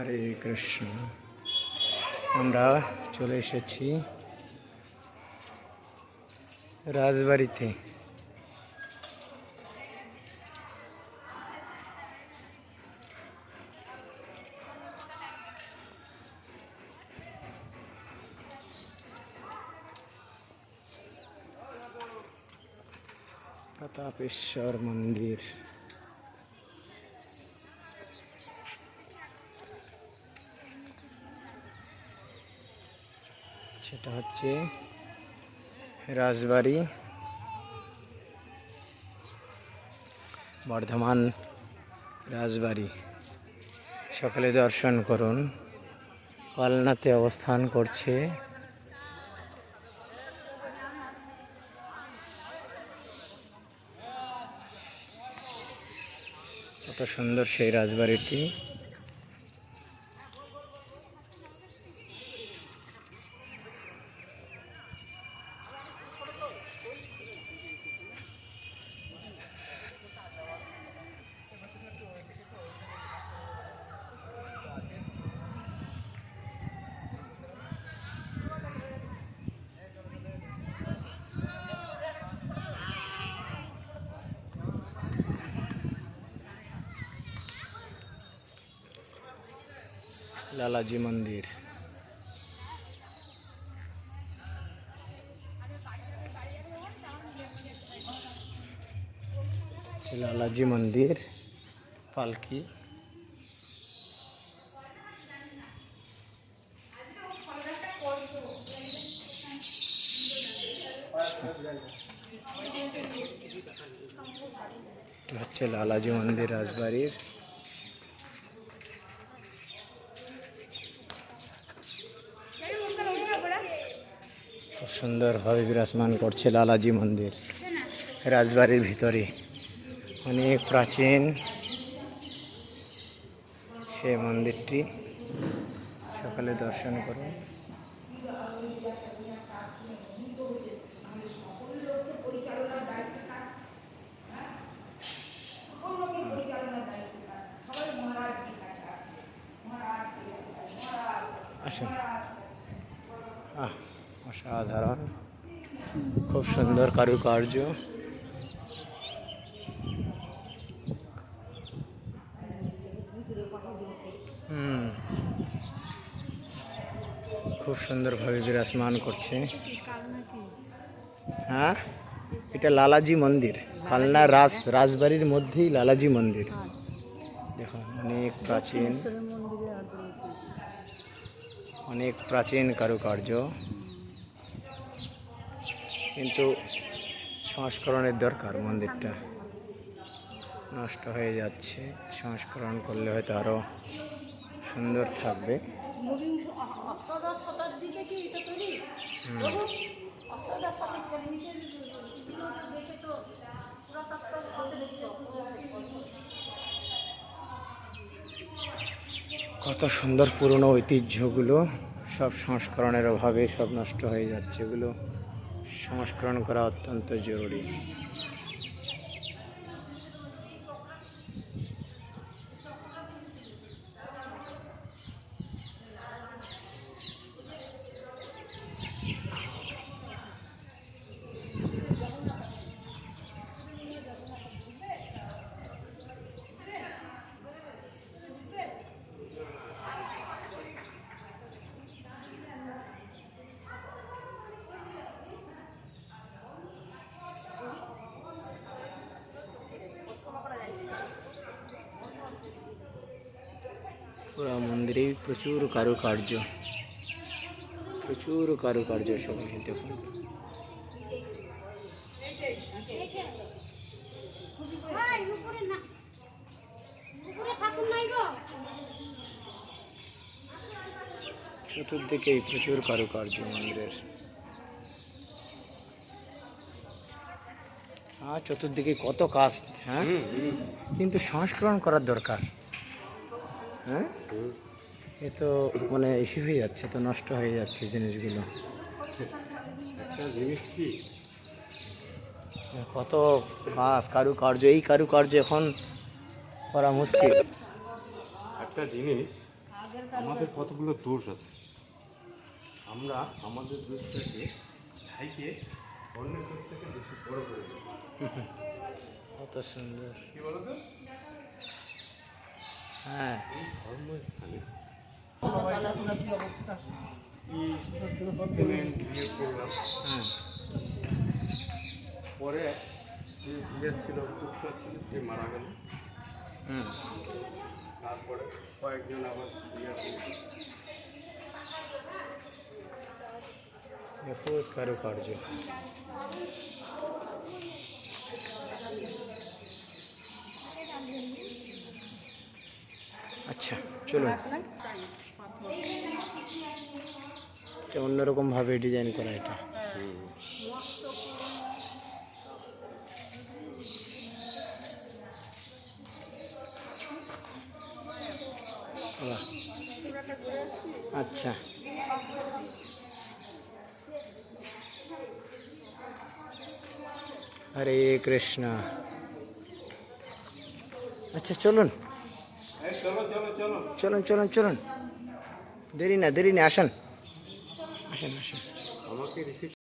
হরে কৃষ্ণ আমরা চলে এসেছি রাজবাড়িতে। প্রতাপেশ্বর মন্দির। সেটা হচ্ছে রাজবাড়ি, বর্ধমান রাজবাড়ি। সকালে দর্শন করুন। কালনাতে অবস্থান করছে কত সুন্দর সেই রাজবাড়িটি। লালাজি মন্দির। লালাজি মন্দির পালকি। হচ্ছে লালাজি মন্দির রাজবাড়ির খুব সুন্দরভাবে বিরাজমান করছে লালাজি মন্দির। রাজবাড়ির ভিতরে। অনেক প্রাচীন সে মন্দিরটি। সকালে দর্শন করুন। আসুন। আহ। অসাধারণ। খুব সুন্দর কারুকার্য। খুব সুন্দরভাবে বিরাজমান করছে। হ্যাঁ? এটা লালাজি মন্দির কালনা রাজ রাজবাড়ির মধ্যেই লালাজি মন্দির। দেখুন, অনেক প্রাচীন অনেক প্রাচীন কারুকার্য। কিন্তু সংস্করণের দরকার, মন্দিরটা। নষ্ট হয়ে যাচ্ছে। সংস্করণ করলে হয়তো আরও সুন্দর থাকবে। কত সুন্দর পুরনো ঐতিহ্যগুলো, সব সংস্করণের অভাবে সব নষ্ট হয়ে যাচ্ছে এগুলো। সংস্করণ করা অত্যন্ত জরুরি। পুরো মন্দিরে প্রচুর কারুকার্য। প্রচুর কারুকার্য সবাই দেখুন। ভাই উপরে না। উপরে ঠাকুর নাই গো। চতুর্দিকেই প্রচুর কারুকার্য মন্দিরের। আর চতুর্দিকে কত কাজ হ্যাঁ? কিন্তু সংস্করণ করার দরকার। হ্যাঁ? এ তো মানে ইস্যু হয়ে যাচ্ছে তো নষ্ট হয়ে যাচ্ছে জিনিসগুলো। একটা জিনিস কি? কত কাজ কারুকার্য এই কারুকার্য এখন করা মুশকিল। একটা জিনিস আমাদের কতগুলো দোষ আছে? আমরা আমাদের দোষটাকে ঢাইকে অন্যের দোষ থেকে বেশি বড় করে কত সুন্দর। কি বলো তো হ্যাঁ। এই ধর্মস্থানে হ্যাঁ। পরে যে বিয়ে ছিল পুত্র ছিল সে মারা গেল। হুম তারপরে কয়েকজন আবার নিখুঁত কারুকার্য। আচ্ছা চলুন। এটা অন্যরকম ভাবে ডিজাইন করা এটা। আচ্ছা। হরে কৃষ্ণ। আচ্ছা চলুন। চলুন চলুন চলুন। দেরি না দেরি না আসেন। আসেন আসেন।